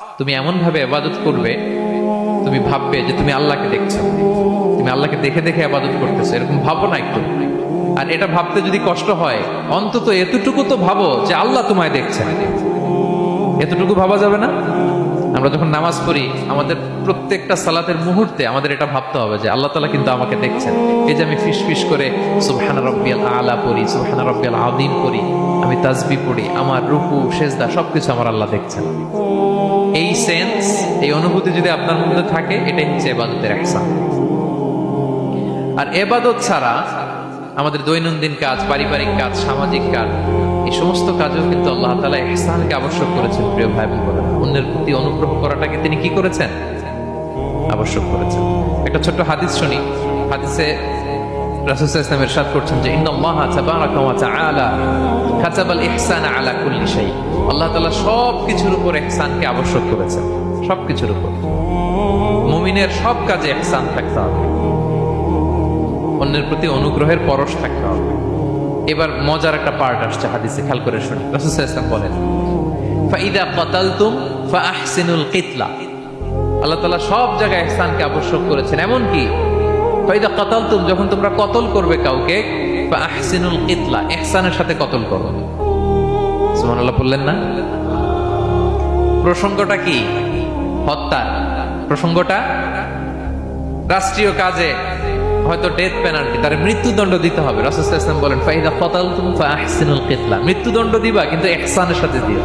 তুমি এমন ভাবে আবাদত করবে, তুমি ভাববে যে তুমি আল্লাহকে দেখছ। তুমি আল্লাহকে দেখে দেখে আবাদত করতেছো। এরকম ভাবো না একটু। আর এটা ভাবতে যদি কষ্ট হয়, অন্তত এতটুকু তো ভাবো যে আল্লাহ তোমায় দেখছে। এতটুকু ভাবা যাবে না? আমরা যখন নামাজ পড়ি, আমাদের প্রত্যেকটা সালাতের মুহূর্তে আমাদের এটা ভাবতে হবে যে আল্লাহ তালা কিন্তু আমাকে দেখছেন। এই যে আমি ফিস ফিস করে সুবহানা রব্বিয়াল আলা পড়ি, সুবহানা রব্বিয়াল আদিম পড়ি, আমি তাজবি পড়ি, আমার রুকু, সেজদা, সবকিছু আমার আল্লাহ দেখছেন। এই সেন্স এই অনুভূতি যদি আপনার মধ্যে থাকে, এটাই হচ্ছে এবাদতের একসান আর এবাদত ছাড়া আমাদের দৈনন্দিন কাজ, পারিবারিক কাজ, সামাজিক কাজ সমস্ত কাজেও কিন্তু আল্লাহ তালা ইহসানকে আবশ্যক করেছেন, প্রিয় ভাই বোনেরা। অন্যের প্রতি অনুগ্রহ করাটাকে তিনি কি করেছেন? আবশ্যক করেছেন। একটা ছোট্ট হাদিস শুনি। হাদিসে অন্যের প্রতি অনুগ্রহের পরশ থাকতে হবে। এবার মজার একটা পার্ট আসছে হাদিসে, খেয়াল করে শুনি। রাসূল সাল্লাল্লাহু বলেন, ফাইদা কাতালতুম কিতলা। আল্লাহ তাআলা সব জায়গায় ইহসানকে আবশ্যক করেছেন। এমন কি? ফাইদা কাতালতুম যখন তোমরা কতল করবে কাউকে কিতলা ইহসানের সাথে কতল করো। সুবহানাল্লাহ বললেন না? প্রসঙ্গটা কি? হত্যা প্রসঙ্গটা? রাষ্ট্রীয় কাজে হয়তো ডেথ পেনাল্টি তার মৃত্যুদণ্ড দিতে হবে। রাসূল ইসলাম বলেন, ফাইদা ফতাল তুমি মৃত্যুদণ্ড দিবা, কিন্তু একসানের সাথে দিও।